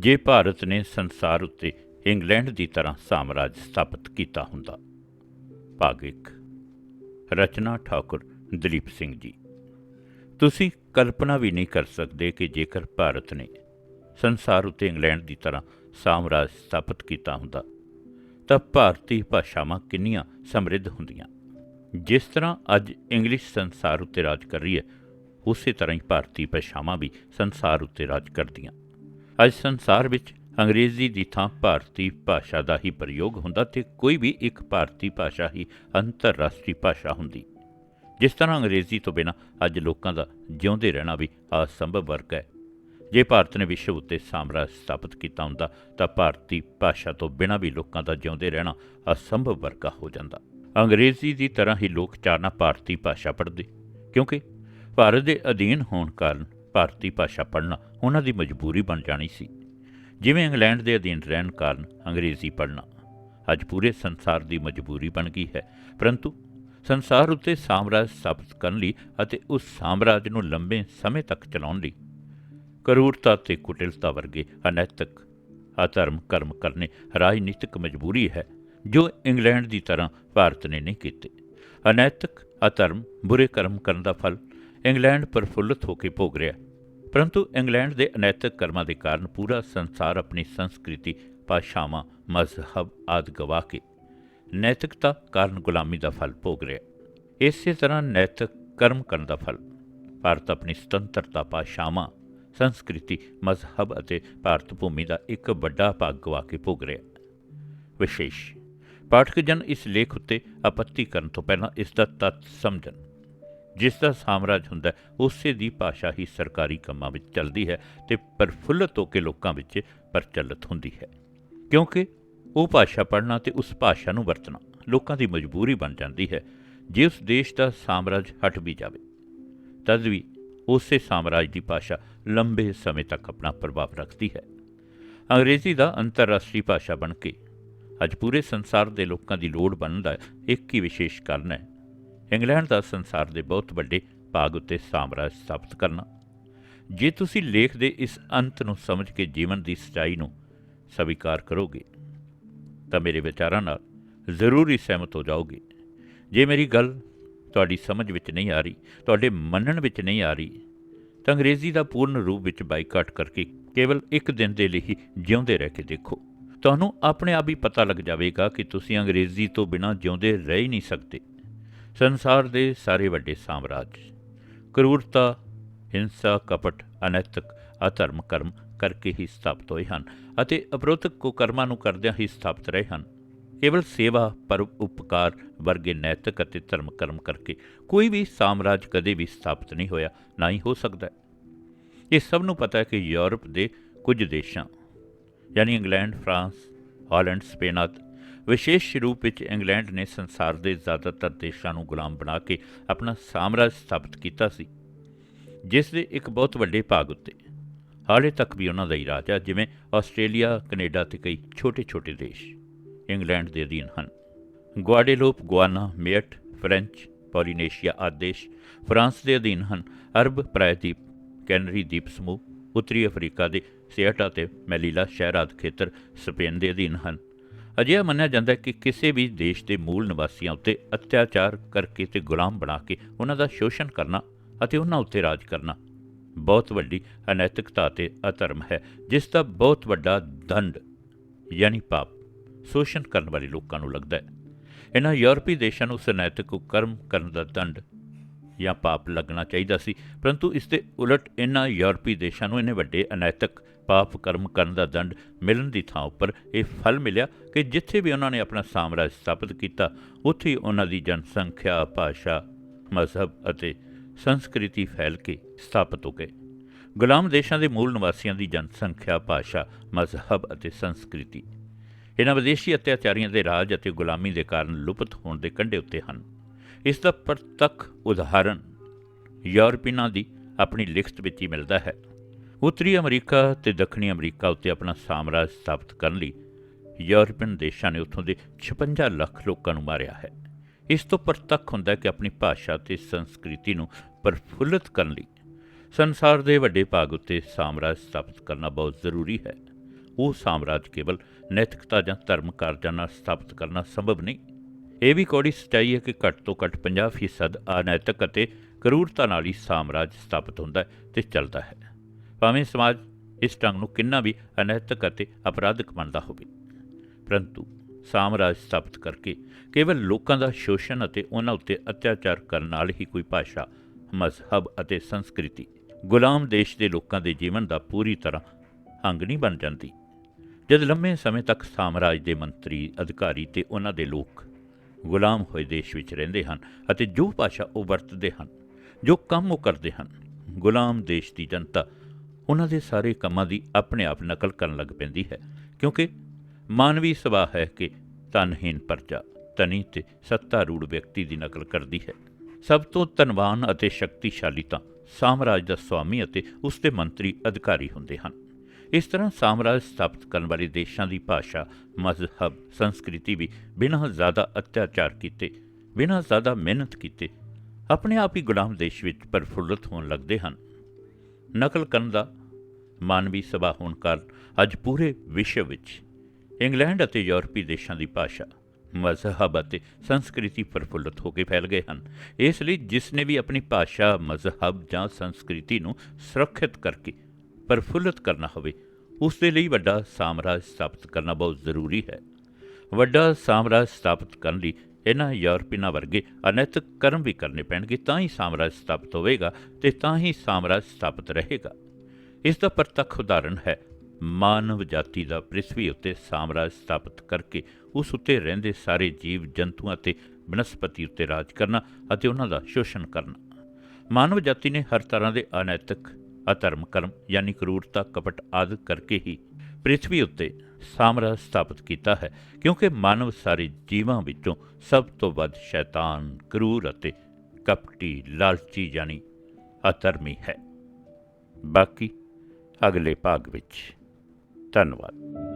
ਜੇ ਭਾਰਤ ਨੇ ਸੰਸਾਰ ਉੱਤੇ ਇੰਗਲੈਂਡ ਦੀ ਤਰ੍ਹਾਂ ਸਾਮਰਾਜ ਸਥਾਪਿਤ ਕੀਤਾ ਹੁੰਦਾ। ਭਾਗ 1 ਰਚਨਾ ਠਾਕੁਰ ਦਲੀਪ ਸਿੰਘ ਜੀ। ਤੁਸੀਂ ਕਲਪਨਾ ਵੀ ਨਹੀਂ ਕਰ ਸਕਦੇ ਕਿ ਜੇਕਰ ਭਾਰਤ ਨੇ ਸੰਸਾਰ ਉੱਤੇ ਇੰਗਲੈਂਡ ਦੀ ਤਰ੍ਹਾਂ ਸਾਮਰਾਜ ਸਥਾਪਿਤ ਕੀਤਾ ਹੁੰਦਾ, ਤਾਂ ਭਾਰਤੀ ਭਾਸ਼ਾਵਾਂ ਕਿੰਨੀਆਂ ਸਮਰਿੱਧ ਹੁੰਦੀਆਂ। ਜਿਸ ਤਰ੍ਹਾਂ ਅੱਜ ਇੰਗਲਿਸ਼ ਸੰਸਾਰ ਉੱਤੇ ਰਾਜ ਕਰ ਰਹੀ ਹੈ, ਉਸੇ ਤਰ੍ਹਾਂ ਹੀ ਭਾਰਤੀ ਭਾਸ਼ਾਵਾਂ ਵੀ ਸੰਸਾਰ ਉੱਤੇ ਰਾਜ ਕਰਦੀਆਂ। ਅੱਜ ਸੰਸਾਰ ਵਿੱਚ ਅੰਗਰੇਜ਼ੀ ਦੀ ਥਾਂ ਭਾਰਤੀ ਭਾਸ਼ਾ ਦਾ ਹੀ ਪ੍ਰਯੋਗ ਹੁੰਦਾ ਤੇ ਕੋਈ ਵੀ ਇੱਕ ਭਾਰਤੀ ਭਾਸ਼ਾ ਹੀ ਅੰਤਰਰਾਸ਼ਟਰੀ ਭਾਸ਼ਾ ਹੁੰਦੀ। ਜਿਸ ਤਰ੍ਹਾਂ ਅੰਗਰੇਜ਼ੀ ਤੋਂ ਬਿਨਾਂ ਅੱਜ ਲੋਕਾਂ ਦਾ ਜਿਉਂਦੇ ਰਹਿਣਾ ਵੀ ਅਸੰਭਵ ਵਰਗ ਹੈ। ਜੇ ਭਾਰਤ ਨੇ ਵਿਸ਼ਵ ਉੱਤੇ ਸਾਮਰਾਜ ਸਥਾਪਿਤ ਕੀਤਾ ਹੁੰਦਾ, ਤਾਂ ਭਾਰਤੀ ਭਾਸ਼ਾ ਤੋਂ ਬਿਨਾਂ ਵੀ ਲੋਕਾਂ ਦਾ ਜਿਉਂਦੇ ਰਹਿਣਾ ਅਸੰਭਵ ਵਰਗਾ ਹੋ ਜਾਂਦਾ। ਅੰਗਰੇਜ਼ੀ ਦੀ ਤਰ੍ਹਾਂ ਹੀ ਲੋਕ ਚਾਰਨਾ ਭਾਰਤੀ ਭਾਸ਼ਾ ਪੜ੍ਹਦੇ, ਕਿਉਂਕਿ ਭਾਰਤ ਦੇ ਅਧੀਨ ਹੋਣ ਕਾਰਨ ਭਾਰਤੀ ਭਾਸ਼ਾ ਪੜ੍ਹਨਾ ਉਹਨਾਂ ਦੀ ਮਜਬੂਰੀ ਬਣ ਜਾਣੀ ਸੀ। ਜਿਵੇਂ ਇੰਗਲੈਂਡ ਦੇ ਅਧੀਨ ਰਹਿਣ ਕਾਰਨ ਅੰਗਰੇਜ਼ੀ ਪੜ੍ਹਨਾ ਅੱਜ ਪੂਰੇ ਸੰਸਾਰ ਦੀ ਮਜਬੂਰੀ ਬਣ ਗਈ ਹੈ। ਪਰੰਤੂ ਸੰਸਾਰ ਉੱਤੇ ਸਾਮਰਾਜ ਸਥਾਪਿਤ ਕਰਨ ਲਈ ਅਤੇ ਉਸ ਸਾਮਰਾਜ ਨੂੰ ਲੰਬੇ ਸਮੇਂ ਤੱਕ ਚਲਾਉਣ ਲਈ ਕਰੂਰਤਾ ਤੇ ਕੁਟਿਲਤਾ ਵਰਗੇ ਅਨੈਤਿਕ ਅਧਰਮ ਕਰਮ ਕਰਨੇ ਰਾਜਨੀਤਿਕ ਮਜਬੂਰੀ ਹੈ, ਜੋ ਇੰਗਲੈਂਡ ਦੀ ਤਰ੍ਹਾਂ ਭਾਰਤ ਨੇ ਨਹੀਂ ਕੀਤੇ। ਅਨੈਤਿਕ ਅਧਰਮ ਬੁਰੇ ਕਰਮ ਕਰਨ ਦਾ ਫਲ ਇੰਗਲੈਂਡ ਪ੍ਰਫੁੱਲਤ ਹੋ ਕੇ ਭੋਗ ਰਿਹਾ। ਪਰੰਤੂ ਇੰਗਲੈਂਡ ਦੇ ਅਨੈਤਿਕ ਕਰਮਾਂ ਦੇ ਕਾਰਨ ਪੂਰਾ ਸੰਸਾਰ ਆਪਣੀ ਸੰਸਕ੍ਰਿਤੀ, ਭਾਸ਼ਾਵਾਂ, ਮਜ਼ਹਬ ਆਦਿ ਗਵਾ ਕੇ ਨੈਤਿਕਤਾ ਕਾਰਨ ਗੁਲਾਮੀ ਦਾ ਫਲ ਭੋਗ ਰਿਹਾ। ਇਸੇ ਤਰ੍ਹਾਂ ਨੈਤਿਕ ਕਰਮ ਕਰਨ ਦਾ ਫਲ। ਭਾਰਤ ਆਪਣੀ ਸੁਤੰਤਰਤਾ, ਭਾਸ਼ਾਵਾਂ, ਸੰਸਕ੍ਰਿਤੀ, ਮਜ਼ਹਬ ਅਤੇ ਭਾਰਤ ਭੂਮੀ ਦਾ ਇੱਕ ਵੱਡਾ ਭਾਗ ਗਵਾ ਕੇ ਭੋਗ ਰਿਹਾ। ਵਿਸ਼ੇਸ਼ ਪਾਠਕ ਜਨ ਇਸ ਲੇਖ ਉੱਤੇ ਆਪੱਤੀ ਕਰਨ ਤੋਂ ਪਹਿਲਾਂ ਇਸ ਦਾ ਤੱਤ ਸਮਝਣ। ਜਿਸ ਦਾ ਸਾਮਰਾਜ ਹੁੰਦਾ ਉਸੇ ਦੀ ਭਾਸ਼ਾ ਹੀ ਸਰਕਾਰੀ ਕੰਮਾਂ ਵਿੱਚ ਚੱਲਦੀ ਹੈ ਤੇ ਪ੍ਰਫੁੱਲਤ ਹੋ ਕੇ ਲੋਕਾਂ ਵਿੱਚ ਪ੍ਰਚਲਿਤ ਹੁੰਦੀ ਹੈ। ਕਿਉਂਕਿ ਉਹ ਭਾਸ਼ਾ ਪੜ੍ਹਨਾ ਤੇ ਉਸ ਭਾਸ਼ਾ ਨੂੰ ਵਰਤਣਾ ਲੋਕਾਂ ਦੀ ਮਜਬੂਰੀ ਬਣ ਜਾਂਦੀ ਹੈ। ਜੇ ਉਸ ਦੇਸ਼ ਦਾ ਸਾਮਰਾਜ ਹਟ ਵੀ ਜਾਵੇ, ਤਦ ਵੀ ਉਸੇ ਸਾਮਰਾਜ ਦੀ ਭਾਸ਼ਾ ਲੰਬੇ ਸਮੇਂ ਤੱਕ ਆਪਣਾ ਪ੍ਰਭਾਵ ਰੱਖਦੀ ਹੈ। ਅੰਗਰੇਜ਼ੀ ਦਾ ਅੰਤਰਰਾਸ਼ਟਰੀ ਭਾਸ਼ਾ ਬਣ ਕੇ ਅੱਜ ਪੂਰੇ ਸੰਸਾਰ ਦੇ ਲੋਕਾਂ ਦੀ ਲੋੜ ਬਣਨ ਦਾ ਇੱਕ ਹੀ ਵਿਸ਼ੇਸ਼ ਕਾਰਨ ਹੈ ਇੰਗਲੈਂਡ ਦਾ ਸੰਸਾਰ ਦੇ ਬਹੁਤ ਵੱਡੇ ਭਾਗ ਉੱਤੇ ਸਾਮਰਾਜ ਸਥਾਪਿਤ ਕਰਨਾ। ਜੇ ਤੁਸੀਂ ਲੇਖ ਦੇ ਇਸ ਅੰਤ ਨੂੰ ਸਮਝ ਕੇ ਜੀਵਨ ਦੀ ਸਚਾਈ ਨੂੰ ਸਵੀਕਾਰ ਕਰੋਗੇ, ਤਾਂ ਮੇਰੇ ਵਿਚਾਰਾਂ ਨਾਲ ਜ਼ਰੂਰ ਹੀ ਸਹਿਮਤ ਹੋ ਜਾਓਗੇ। ਜੇ ਮੇਰੀ ਗੱਲ ਤੁਹਾਡੀ ਸਮਝ ਵਿੱਚ ਨਹੀਂ ਆ ਰਹੀ, ਤੁਹਾਡੇ ਮੰਨਣ ਵਿੱਚ ਨਹੀਂ ਆ ਰਹੀ, ਤਾਂ ਅੰਗਰੇਜ਼ੀ ਦਾ ਪੂਰਨ ਰੂਪ ਵਿੱਚ ਬਾਈਕਾਟ ਕਰਕੇ ਕੇਵਲ ਇੱਕ ਦਿਨ ਦੇ ਲਈ ਹੀ ਜਿਉਂਦੇ ਰਹਿ ਕੇ ਦੇਖੋ। ਤੁਹਾਨੂੰ ਆਪਣੇ ਆਪ ਹੀ ਪਤਾ ਲੱਗ ਜਾਵੇਗਾ ਕਿ ਤੁਸੀਂ ਅੰਗਰੇਜ਼ੀ ਤੋਂ ਬਿਨਾਂ ਜਿਉਂਦੇ ਰਹਿ ਹੀ ਨਹੀਂ ਸਕਦੇ। ਸੰਸਾਰ ਦੇ ਸਾਰੇ ਵੱਡੇ ਸਾਮਰਾਜ। ਕਰੂਰਤਾ, ਹਿੰਸਾ, ਕਪਟ, ਅਨੈਤਿਕ, ਅਧਰਮ, ਕਰਮ ਕਰਕੇ ਹੀ ਸਥਾਪਿਤ ਹੋਏ ਹਨ ਅਤੇ ਅਪਰੋਤਕ ਕੁਕਰਮਾਂ ਨੂੰ ਕਰਦਿਆਂ ਹੀ ਸਥਾਪਿਤ ਰਹੇ ਹਨ। ਕੇਵਲ ਸੇਵਾ ਪਰ ਉਪਕਾਰ ਵਰਗੇ ਨੈਤਿਕ ਅਤੇ ਧਰਮ ਕਰਮ ਕਰਕੇ ਕੋਈ ਵੀ ਸਾਮਰਾਜ ਕਦੇ ਵੀ ਸਥਾਪਿਤ ਨਹੀਂ ਹੋਇਆ, ਨਾ ਹੀ ਹੋ ਸਕਦਾ ਇਹ ਸਭ ਨੂੰ ਪਤਾ ਹੈ ਕਿ ਯੂਰਪ ਦੇ ਕੁਝ ਦੇਸ਼ਾਂ, ਯਾਨੀ ਇੰਗਲੈਂਡ, ਫਰਾਂਸ, ਹਾਲੈਂਡ, ਸਪੇਨ ਆਦਿ ਵਿਸ਼ੇਸ਼ ਰੂਪ ਵਿੱਚ ਇੰਗਲੈਂਡ ਨੇ ਸੰਸਾਰ ਦੇ ਜ਼ਿਆਦਾਤਰ ਦੇਸ਼ਾਂ ਨੂੰ ਗੁਲਾਮ ਬਣਾ ਕੇ ਆਪਣਾ ਸਾਮਰਾਜ ਸਥਾਪਿਤ ਕੀਤਾ ਸੀ, ਜਿਸ ਦੇ ਇੱਕ ਬਹੁਤ ਵੱਡੇ ਭਾਗ ਉੱਤੇ। ਹਾਲੇ ਤੱਕ ਵੀ ਉਹਨਾਂ ਦਾ ਹੀ ਰਾਜ ਹੈ ਜਿਵੇਂ ਆਸਟ੍ਰੇਲੀਆ, ਕੈਨੇਡਾ ਤੇ ਕਈ ਛੋਟੇ-ਛੋਟੇ ਦੇਸ਼ ਇੰਗਲੈਂਡ ਦੇ ਅਧੀਨ ਹਨ। Guadeloupe Guiana Mayotte French, Polynesia ਆਦਿ ਦੇਸ਼ ਫਰਾਂਸ ਦੇ ਅਧੀਨ ਹਨ। ਅਰਬ ਪ੍ਰਾਇਦੀਪ ਕੈਨਰੀ ਦੀਪ ਸਮੂਹ, ਉੱਤਰੀ ਅਫਰੀਕਾ ਦੇ ਸਿਆਟਾ ਤੇ ਮੈਲੀਲਾ ਸ਼ਹਿਰ ਆਦਿ ਖੇਤਰ ਸਪੇਨ ਦੇ ਅਧੀਨ ਹਨ। ਅਜਿਹਾ ਮੰਨਿਆ ਜਾਂਦਾ ਹੈ ਕਿ ਕਿਸੇ ਵੀ ਦੇਸ਼ ਦੇ ਮੂਲ ਨਿਵਾਸੀਆਂ ਉੱਤੇ ਅਤਿਆਚਾਰ ਕਰਕੇ ਤੇ ਗੁਲਾਮ ਬਣਾ ਕੇ ਉਹਨਾਂ ਦਾ ਸ਼ੋਸ਼ਣ ਕਰਨਾ ਅਤੇ ਉਹਨਾਂ ਉੱਤੇ ਰਾਜ ਕਰਨਾ ਬਹੁਤ ਵੱਡੀ ਅਨੈਤਿਕਤਾ ਤੇ ਅਧਰਮ ਹੈ, ਜਿਸ ਦਾ ਬਹੁਤ ਵੱਡਾ ਦੰਡ ਯਾਨੀ ਪਾਪ ਸ਼ੋਸ਼ਣ ਕਰਨ ਵਾਲੇ ਲੋਕਾਂ ਨੂੰ ਲੱਗਦਾ ਹੈ। ਇਹਨਾਂ ਯੂਰਪੀ ਦੇਸ਼ਾਂ ਨੂੰ ਸਨੈਤਿਕ ਕਰਮ ਕਰਨ ਦਾ ਦੰਡ ਜਾਂ ਪਾਪ ਲੱਗਣਾ ਚਾਹੀਦਾ ਸੀ, ਪਰੰਤੂ ਇਸ ਦੇ ਉਲਟ ਇਹਨਾਂ ਯੂਰਪੀ ਦੇਸ਼ਾਂ ਨੂੰ ਇਹਨੇ ਵੱਡੇ ਅਨੈਤਿਕ ਪਾਪ ਕਰਮ ਕਰਨ ਦਾ ਦੰਡ ਮਿਲਣ ਦੀ ਥਾਂ ਉੱਪਰ ਇਹ ਫਲ ਮਿਲਿਆ ਕਿ ਜਿੱਥੇ ਵੀ ਉਹਨਾਂ ਨੇ ਆਪਣਾ ਸਾਮਰਾਜ ਸਥਾਪਿਤ ਕੀਤਾ, ਉੱਥੇ ਹੀ ਉਹਨਾਂ ਦੀ ਜਨਸੰਖਿਆ, ਭਾਸ਼ਾ, ਮਜ਼ਹਬ ਅਤੇ ਸੰਸਕ੍ਰਿਤੀ ਫੈਲ ਕੇ ਸਥਾਪਿਤ ਹੋ ਗਏ। ਗੁਲਾਮ ਦੇਸ਼ਾਂ ਦੇ ਮੂਲ ਨਿਵਾਸੀਆਂ ਦੀ ਜਨਸੰਖਿਆ, ਭਾਸ਼ਾ, ਮਜ਼ਹਬ ਅਤੇ ਸੰਸਕ੍ਰਿਤੀ। ਇਹਨਾਂ ਵਿਦੇਸ਼ੀ ਅਤਿਆਚਾਰੀਆਂ ਦੇ ਰਾਜ ਅਤੇ ਗੁਲਾਮੀ ਦੇ ਕਾਰਨ ਲੁਪਤ ਹੋਣ ਦੇ ਕੰਢੇ ਉੱਤੇ ਹਨ। ਇਸ ਦਾ ਪ੍ਰਤੱਖ ਉਦਾਹਰਣ ਯੂਰਪੀਨਾਂ ਦੀ ਆਪਣੀ ਲਿਖਤ ਵਿੱਚ ਹੀ ਮਿਲਦਾ ਹੈ। ਉੱਤਰੀ ਅਮਰੀਕਾ ਤੇ ਦੱਖਣੀ ਅਮਰੀਕਾ ਉੱਤੇ ਆਪਣਾ ਸਾਮਰਾਜ ਸਥਾਪਿਤ ਕਰਨ ਲਈ ਯੂਰਪੀਅਨ ਦੇਸ਼ਾਂ ਨੇ ਉੱਥੋਂ ਦੇ 56 ਲੱਖ ਲੋਕਾਂ ਨੂੰ ਮਾਰਿਆ ਹੈ। ਇਸ ਤੋਂ ਪ੍ਰਤੱਖ ਹੁੰਦਾ ਕਿ ਆਪਣੀ ਭਾਸ਼ਾ ਤੇ ਸੰਸਕ੍ਰਿਤੀ ਨੂੰ ਪ੍ਰਫੁੱਲਤ ਕਰਨ ਲਈ ਸੰਸਾਰ ਦੇ ਵੱਡੇ ਭਾਗ ਉੱਤੇ ਸਾਮਰਾਜ ਸਥਾਪਿਤ ਕਰਨਾ ਬਹੁਤ ਜ਼ਰੂਰੀ ਹੈ। ਉਹ ਸਾਮਰਾਜ ਕੇਵਲ ਨੈਤਿਕਤਾ ਜਾਂ ਧਰਮ ਕਾਰਜਾਂ ਨਾਲ ਸਥਾਪਿਤ ਕਰਨਾ ਸੰਭਵ ਨਹੀਂ। ਇਹ ਵੀ ਕੌੜੀ ਸੱਚਾਈ ਹੈ ਕਿ ਘੱਟ ਤੋਂ ਘੱਟ 50% ਅਨੈਤਿਕ ਅਤੇ ਕਰੂਰਤਾ ਨਾਲ ਹੀ ਸਾਮਰਾਜ ਸਥਾਪਿਤ ਹੁੰਦਾ ਹੈ ਤੇ ਚੱਲਦਾ ਹੈ। ਭਾਵੇਂ ਸਮਾਜ ਇਸ ਢੰਗ ਨੂੰ ਕਿੰਨਾ ਵੀ ਅਨੈਤਿਕ ਅਤੇ ਅਪਰਾਧਿਕ ਮੰਨਦਾ ਹੋਵੇ। ਪਰੰਤੂ ਸਾਮਰਾਜ ਸਥਾਪਿਤ ਕਰਕੇ ਕੇਵਲ ਲੋਕਾਂ ਦਾ ਸ਼ੋਸ਼ਣ ਅਤੇ ਉਹਨਾਂ ਉੱਤੇ ਅਤਿਆਚਾਰ ਕਰਨ ਨਾਲ ਹੀ ਕੋਈ ਭਾਸ਼ਾ, ਮਜ਼ਹਬ ਅਤੇ ਸੰਸਕ੍ਰਿਤੀ ਗੁਲਾਮ ਦੇਸ਼ ਦੇ ਲੋਕਾਂ ਦੇ ਜੀਵਨ ਦਾ ਪੂਰੀ ਤਰ੍ਹਾਂ ਅੰਗ ਨਹੀਂ ਬਣ ਜਾਂਦੀ। ਜਦ ਲੰਮੇ ਸਮੇਂ ਤੱਕ ਸਾਮਰਾਜ ਦੇ ਮੰਤਰੀ, ਅਧਿਕਾਰੀ ਤੇ ਉਹਨਾਂ ਦੇ ਲੋਕ ਗੁਲਾਮ ਹੋਏ ਦੇਸ਼ ਵਿੱਚ ਰਹਿੰਦੇ ਹਨ ਅਤੇ ਜੋ ਭਾਸ਼ਾ ਉਹ ਵਰਤਦੇ ਹਨ, ਜੋ ਕੰਮ ਉਹ ਕਰਦੇ ਹਨ, ਗੁਲਾਮ ਦੇਸ਼ ਦੀ ਜਨਤਾ ਉਹਨਾਂ ਦੇ ਸਾਰੇ ਕੰਮਾਂ ਦੀ ਆਪਣੇ ਆਪ ਨਕਲ ਕਰਨ ਲੱਗ ਪੈਂਦੀ ਹੈ, ਕਿਉਂਕਿ ਮਾਨਵੀ ਸੁਭਾਅ ਹੈ ਕਿ ਧਨਹੀਨ ਪਰਜਾ ਤਨੀ ਤੇ ਸੱਤਾਰੂੜ ਵਿਅਕਤੀ ਦੀ ਨਕਲ ਕਰਦੀ ਹੈ। ਸਭ ਤੋਂ ਧਨਵਾਨ ਅਤੇ ਸ਼ਕਤੀਸ਼ਾਲੀ ਤਾਂ ਸਾਮਰਾਜ ਦਾ ਸਵਾਮੀ ਅਤੇ ਉਸ ਦੇ ਮੰਤਰੀ ਅਧਿਕਾਰੀ ਹੁੰਦੇ ਹਨ। ਇਸ ਤਰ੍ਹਾਂ ਸਾਮਰਾਜ ਸਥਾਪਿਤ ਕਰਨ ਵਾਲੇ ਦੇਸ਼ਾਂ ਦੀ ਭਾਸ਼ਾ, ਮਜ਼ਹਬ, ਸੰਸਕ੍ਰਿਤੀ ਵੀ ਬਿਨਾਂ ਜ਼ਿਆਦਾ ਅਤਿਆਚਾਰ ਕੀਤੇ, ਬਿਨਾਂ ਜ਼ਿਆਦਾ ਮਿਹਨਤ ਕੀਤੇ ਆਪਣੇ ਆਪ ਹੀ ਗੁਲਾਮ ਦੇਸ਼ ਵਿੱਚ ਪ੍ਰਫੁੱਲਤ ਹੋਣ ਲੱਗਦੇ ਹਨ। ਨਕਲ ਕਰਨ ਦਾ ਮਾਨਵੀ ਸਭਾ ਹੋਣ ਕਾਰਨ ਅੱਜ ਪੂਰੇ ਵਿਸ਼ਵ ਵਿੱਚ ਇੰਗਲੈਂਡ ਅਤੇ ਯੂਰਪੀ ਦੇਸ਼ਾਂ ਦੀ ਭਾਸ਼ਾ, ਮਜ਼ਹਬ ਅਤੇ ਸੰਸਕ੍ਰਿਤੀ ਪ੍ਰਫੁੱਲਤ ਹੋ ਕੇ ਫੈਲ ਗਏ ਹਨ। ਇਸ ਲਈ ਜਿਸ ਨੇ ਵੀ ਆਪਣੀ ਭਾਸ਼ਾ, ਮਜ਼ਹਬ ਜਾਂ ਸੰਸਕ੍ਰਿਤੀ ਨੂੰ ਸੁਰੱਖਿਅਤ ਕਰਕੇ ਪ੍ਰਫੁੱਲਤ ਕਰਨਾ ਹੋਵੇ, ਉਸ ਦੇ ਲਈ ਵੱਡਾ ਸਾਮਰਾਜ ਸਥਾਪਿਤ ਕਰਨਾ ਬਹੁਤ ਜ਼ਰੂਰੀ ਹੈ। ਵੱਡਾ ਸਾਮਰਾਜ ਸਥਾਪਿਤ ਕਰਨ ਲਈ ਇਹਨਾਂ ਯੂਰਪੀਨਾਂ ਵਰਗੇ ਅਨੈਤਿਕ ਕਰਮ ਵੀ ਕਰਨੇ ਪੈਣਗੇ, ਤਾਂ ਹੀ ਸਾਮਰਾਜ ਸਥਾਪਿਤ ਹੋਵੇਗਾ ਤੇ ਤਾਂ ਹੀ ਸਾਮਰਾਜ ਸਥਾਪਿਤ ਰਹੇਗਾ। ਇਸ ਦਾ ਪ੍ਰਤੱਖ ਉਦਾਹਰਣ ਹੈ, ਮਾਨਵ ਜਾਤੀ ਦਾ ਪ੍ਰਿਥਵੀ ਉੱਤੇ ਸਾਮਰਾਜ ਸਥਾਪਿਤ ਕਰਕੇ ਉਸ ਉੱਤੇ ਰਹਿੰਦੇ ਸਾਰੇ ਜੀਵ ਜੰਤੂਆਂ ਤੇ ਬਨਸਪਤੀ ਉੱਤੇ ਰਾਜ ਕਰਨਾ ਅਤੇ ਉਹਨਾਂ ਦਾ ਸ਼ੋਸ਼ਣ ਕਰਨਾ। ਮਾਨਵ ਜਾਤੀ ਨੇ ਹਰ ਤਰ੍ਹਾਂ ਦੇ ਅਨੈਤਿਕ, ਅਧਰਮ ਕਰਮ ਯਾਨੀ ਕਰੂਰਤਾ, ਕਪਟ ਆਦਿ ਕਰਕੇ ਹੀ ਪ੍ਰਿਥਵੀ ਉੱਤੇ ਸਾਮਰਾਜ ਸਥਾਪਿਤ ਕੀਤਾ ਹੈ, ਕਿਉਂਕਿ ਮਾਨਵ ਸਾਰੇ ਜੀਵਾਂ ਵਿੱਚੋਂ ਸਭ ਤੋਂ ਵੱਧ ਸ਼ੈਤਾਨ, ਕਰੂਰ ਅਤੇ ਕਪਟੀ ਲਾਲਚੀ ਯਾਨੀ ਅਧਰਮੀ ਹੈ। ਬਾਕੀ ਅਗਲੇ ਭਾਗ ਵਿੱਚ। ਧੰਨਵਾਦ।